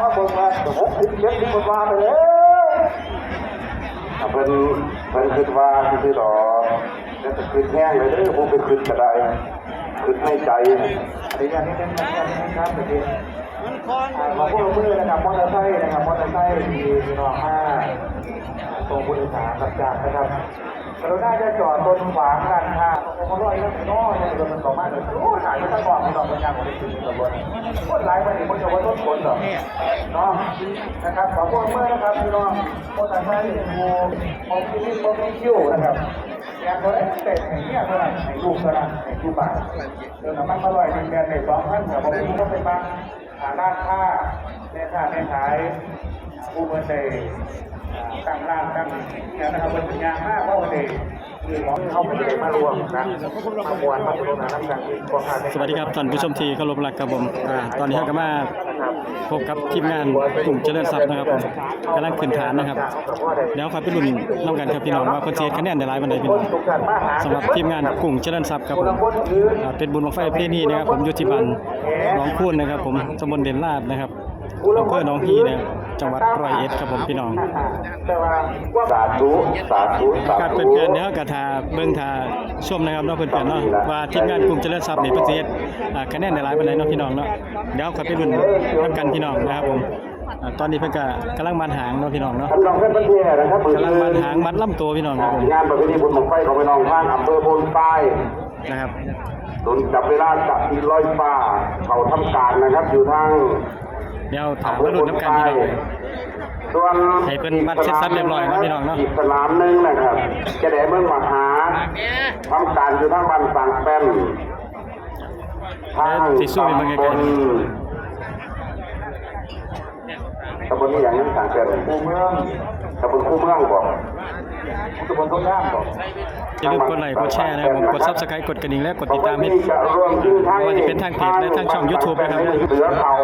ว่าเบิ่งมาหกสิบเจ็ดสิบกว่าไปแล้วเพิ่นเพิ่นคิดว่าคือดอกแล้วจะขึ้นแห้งเลยเด้อผมไปขึ้นก็ได้ขึ้นในใจอันนี้อันนี้นะครับเมื่อกี้ขอพวกมือนะครับมอเตอร์ไซค์นะครับมอเตอร์ไซค์ที่พี่น้องมาตรงผู้โดยสารรับจ้างนะครับ กรุณาจะจอดบนขวางกันค่ะผมร้อยแล้วน้อเนี่ยรถมันต่อมาเลยโอ้ถ่ายไม่ต้องบอกไม่องเป็นงานของเด็กถึงตำรวจคตรหลายมันนี่มันจะว่าต้นผลเหรอเนาะนะครับขอพวกมือนะครับพี่น้องมอเตอร์ไซค์ดูของที่นี่ของที่คิวนะครับอยากได้แต่ไอ้เนี่ยเท่าไหร่ไอ้ลูกเท่าไหร่ไอ้ลูกบาทเดินมันมาลอยหนึ่งเดือนในสองพันเนี่ผมไม่รู้ว่าเป็นบ้างหาร้านค้าแม่ค้าแม่ขายผู้เมื่อใด ตั้งร้านตั้งเนี่ยนะครับเป็นยางมากเพราะวันนี้คือหมอเขาไม่ได้มารวมนะมามวนมาตรงนั้นกันพวกข้าสวัสดีครับท่านผู้ชมที่เคารพรักครับผมอ่าตอนนี้เราก็มาพบกับทีมงานกลุ่มเจริญทรัพย์นะครับผมกำลังขึ้นฐานนะครับเดี๋ยวครับพี่รุ่นน้องกันครับพี่น้องว่าคนเสียร์คะแนนได้หลายวันใดพี่น้องสำหรับทีมงานกลุ่มเจริญทรัพย์ครับผมอ่าเป็นบุญบังไฟเพนี่นะครับผมยู่ที่บ้านหนองคูนนะครับ ผมตำบลเด่นลาดนะครับอำเภอหนองฮีนะครับ จังหวัดร้อยเอ็ดครับผมพี่น้องแต่ว่าสาธุสาธุสาการธุเพื่อนเพื่อนๆเดี๋ยวกระทาเบิ่งทาชมนะครับเนาะเพื่อนเพื่อนๆเนาะว่าทีมงานกลุ่มเจริญทรัพย์นี่เพิ่นสิเฮ็ดอ่าคะแนนได้หลายปานใดเนาะพี่น้องเนาะเดี๋ยวขับไปรุ่นนำกันพี่น้องนะครับผมอ่าตอนนี้เพิ่นก็กำลังมันหางเนาะพี่น้องเนาะท่านรองเพื่อนประเทศนะครับกำลังมันหางมัดลำตัวพี่น้องครับผมงานประเพณีบุญบังไฟของพี่น้องทางอำเภอโพนใต้นะครับศูนย์จับเวลาจับที่ร้อยฟ้าเขาทำการนะครับ อยู่ทาง เดี๋ยวถามว่ารุ่นน้ำกันพี่น้องเลยส่วนให้เพิ่นบัตรเสร็จสับเรียบร้อยเนาะพี่น้องเนาะอีกสนามหนึงนะครับจะได้เมืองมหาทำการอยู่ทางบ้านสังแป้นทางสิสู้เป็นเมืองไกลๆ ตำบลนี้อย่างนี้สังแป้นคู่เมืองตำบลคู่เมืองบอกตำบลต้นน้ำบอก อย่าลืมกดไลค์กดแชร์นะครับผมกด Subscribe กดกระดิ่งและกดติดตามให้วมถึงทางไม่ว่าจะเป็นทางเพจและทางช่อง YouTube นะครับเสือเทา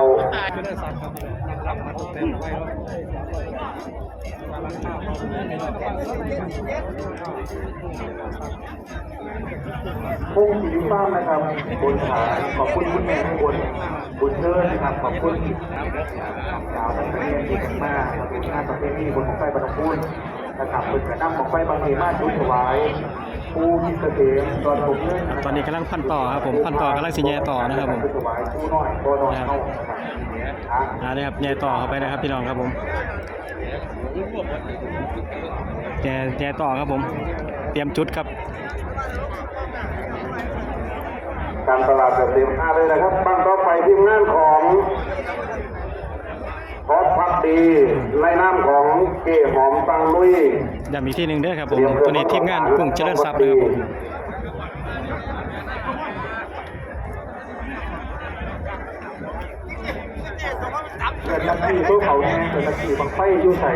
พุ่งสีฟ้านะครับบนขาขอบคุณคุณแม่ทุกคนบุญเชิญนะครับขอบคุณสาวนักเรียนที่มากครับเป็นงานประเพณีบนของไฟบรรพุน นะครับเป็นกระนำของไฟบางทีมาชุดถวายผู้ที่เกษมตอนผมเล่นตอนนี้กำลังพันต่อครับผมพันต่อกำลังสิแย่ต่อนะครับผมถวายผู้น้อยตัวน้อยเข้าครับอ่าเลยครับแย่ต่อเข้าไปนะครับพี่น้องครับผมแย่แย่ต่อครับผม เตรียมจุดครับการตลาดแบบเต็มค่าเลยนะครับบ้านต่อไปทีมงานของพอพักดีในนามของเก๋หอมตัง ลุยย้ำอีกทีหนึ่งเด้อครับผมตัวนี้ทีมงานกลุ่มเจริญทรัพย์นะครับผมเกิดตะกี้พวกเขาเนี่ยเกิดตะกี้บางไฟอยู่ใส่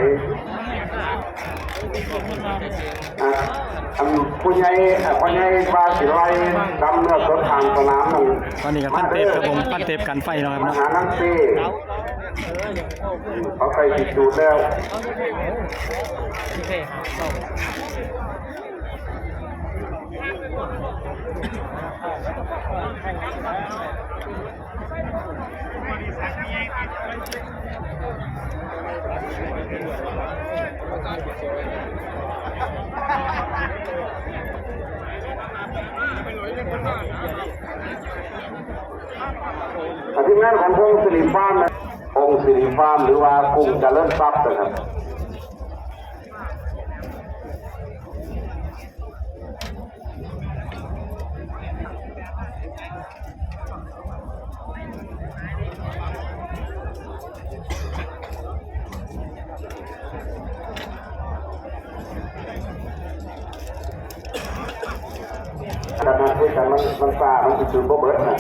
อะอันผู้ใหญ่ผู้ใหญ่บาสิไลดำเนื้อสดทางสนามนั่นตอนนี้กับพันเทปครับผมพันเทปกันไฟเนาะครับมนะหานังเต้เขาไปติดดูดแล้ว ทีมงานของพงศิริฟาร์มนะพงศิริฟาร์มหรือว่ากุ้งจเจริญทรัพย์นะครับ ด้วยกันมันมันซามันคือคือบ่เบิดนะ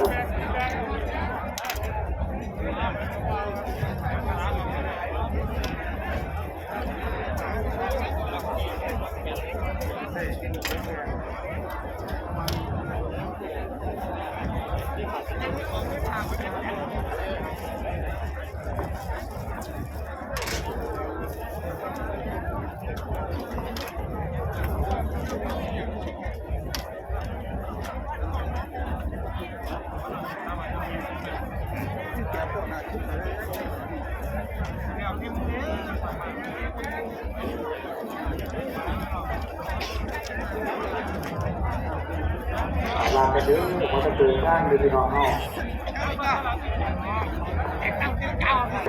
ครับกันดึงมันจะตื่นข้างเลยพี่น้องเฮา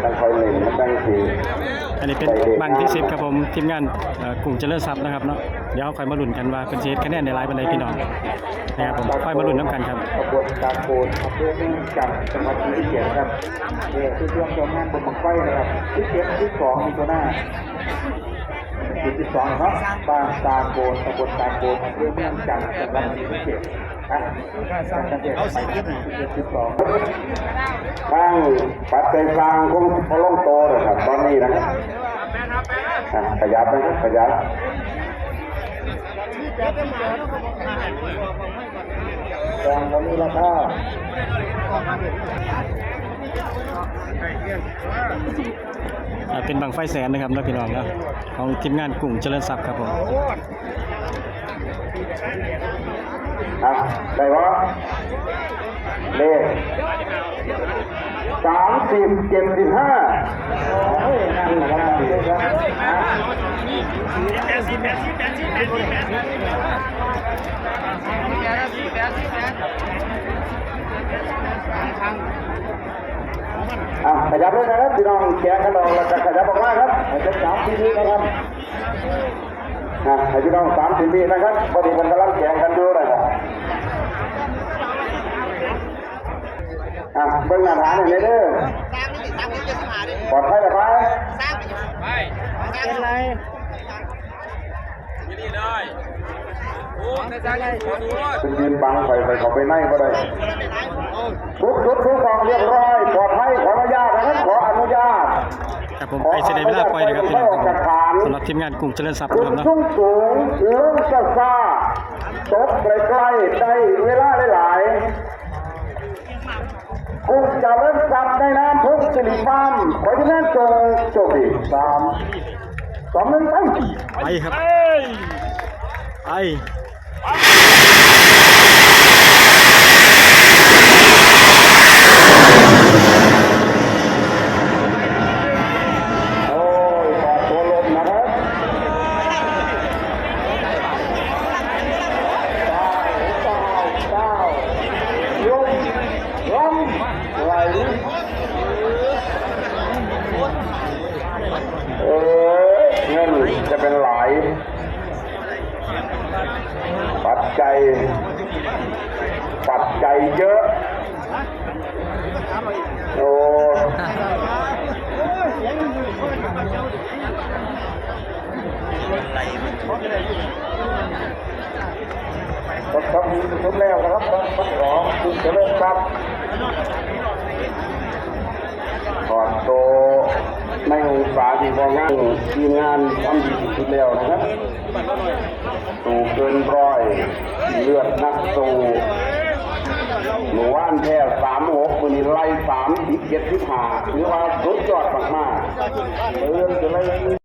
ตั้งคอยเล่นมันตั้งสี่อันนี้เป็นบังที่สิบครับผมทีมงานกลุ่มเจริญทรัพย์นะครับเนาะเดี๋ยวค่อยมาลุ้นกันว่าเพิ่นเฮ็ดคะแนนได้หลายปานใดพี่น้องนะครับผมค่อยมาลุ้นนํกันครับขบวนการโกนอำเภอเมืองจังจังหวัดศรีสะเกษครับเนี่ยคือช่วงชมงานบนบังไฟนะครับที่เจ็ดที่สองมีตัวหน้า จุดที่สองเนาะบ้านตาโกนตำบลตาโกนอำเภอเมืองจังจังหวัดศรีสะเกษอะสังเกตไปที่จุดที่สองข้างปัดใจกลางคงพอลงโตเลยครับตอนนี้นะครับอะขยับนะครับขยับแดงตรงนี้แล้วก็อ่า เป็นบังไฟแสนนะครับนะพี่น้องนะของทีมงานกลุ่มเจริญทรัพย์ครับผมได้วะเลขสามสิบเจ็ดสิบห้าโอ้ยนั่นแหละครับอะ ขยับเลยนะครับพี่น้องแกะกันเราเราจะขยับออกมาครับจะสามทีนี้นะครับนะให้พี่น้องสามสิบปีนะครับพอดีมันกำลังแข่งกันอยู่นะครับอะเบิ่งหน้าฐานหน่อยเด้อสร้างนี่สร้างนี่จะสมาดิปลอดภัยหรือไม่สร้างไปเป็นไรเป็นยืนบังไฟไฟเขาไปไหนก็ได้ทุกทุกทุกกองเรียบร้อย ผมไปเสได็จเวลาปล่อยนะครับพี่น้องครับสำหรับทีมงานกลุ่มเจริญทรัพย์คุนะณครับเนาะสูงสูงลงซาซาตกใกล้ๆได้เวลาหลายๆกูจะเริ่มจับในน้ำพุกสิริฟาร์มขอที่นั่นจงโชคดีสามสองหนึ่งไปไปครับไป โอ้ยปอดตัวลมนะครับเก้าเก้าเก้าลมลมไหลเอ้ยเงินจะเป็นไหลายปั จจัยปัจจัยเยอะ โอ้ครับครับทุกแล้วนะครับครับสองคุณจะเริ่มครับก่อนโตในอง ศาที่พองานทีมงานทำดีที่สุดแล้วนะครับสูเกินร้อย เลือดนักสูหนูว่านแท้สามหกวันนี้ไล่สามสิบเจ็ดสิบห้าหรือว่าสุดยอดมากๆเออจะไล่